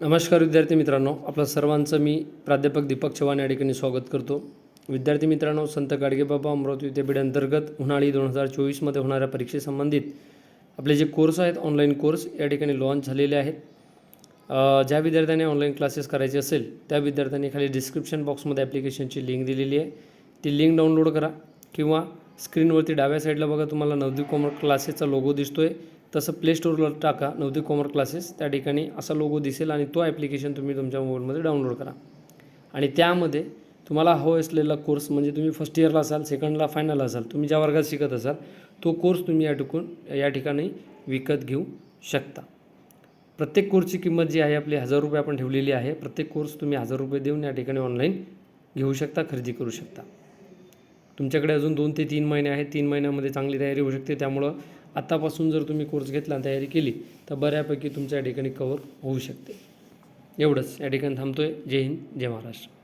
नमस्कार विद्यार्थी मित्रांनो. आपलं सर्वांचं मी प्राध्यापक दीपक चव्हाण या ठिकाणी स्वागत करतो. विद्यार्थी मित्रांनो संत गाडगेबाबा अमरावती विद्यापीठ अंतर्गत उन्हाळी दोन हजार चोवीसमध्ये होणाऱ्या परीक्षेसंबंधित आपले जे कोर्स आहेत ऑनलाईन कोर्स या ठिकाणी लॉन्च झालेले आहेत. ज्या विद्यार्थ्यांनी ऑनलाईन क्लासेस करायचे असेल त्या विद्यार्थ्यांनी खाली डिस्क्रिप्शन बॉक्समध्ये ॲप्लिकेशनची लिंक दिलेली आहे. ती लिंक डाउनलोड करा किंवा स्क्रीनवरती डाव्या साईडला बघा तुम्हाला नवदीप कॉमर क्लासेसचा लोगो दिसतो आहे तसं प्लेस्टोरला टाका. नवदी कॉमर क्लासेस त्या ठिकाणी असा लोगो दिसेल आणि तो ॲप्लिकेशन तुम्ही तुमच्या मोबाईलमध्ये डाउनलोड करा. आणि त्यामध्ये तुम्हाला हवं असलेला कोर्स म्हणजे तुम्ही फर्स्ट इयरला असाल सेकंडला फायनल असाल तुम्ही ज्या वर्गात शिकत असाल तो कोर्स तुम्ही या ठिकून या ठिकाणी विकत घेऊ शकता. प्रत्येक कोर्सची किंमत जी आहे आपली हजार रुपये आपण ठेवलेली आहे प्रत्येक कोर्स तुम्ही हजार रुपये देऊन या ठिकाणी ऑनलाईन घेऊ शकता खरेदी करू शकता. तुमच्याकडे अजून दोन ते तीन महिने आहेत. तीन महिन्यामध्ये चांगली तयारी होऊ शकते. त्यामुळं आत्तापासून जर तुम्ही कोर्स घेतला तयारी केली तर बऱ्यापैकी तुमच्या या ठिकाणी कवर होऊ शकते. एवढंच. या ठिकाणी थांबतो आहे जय हिंद जय महाराष्ट्र.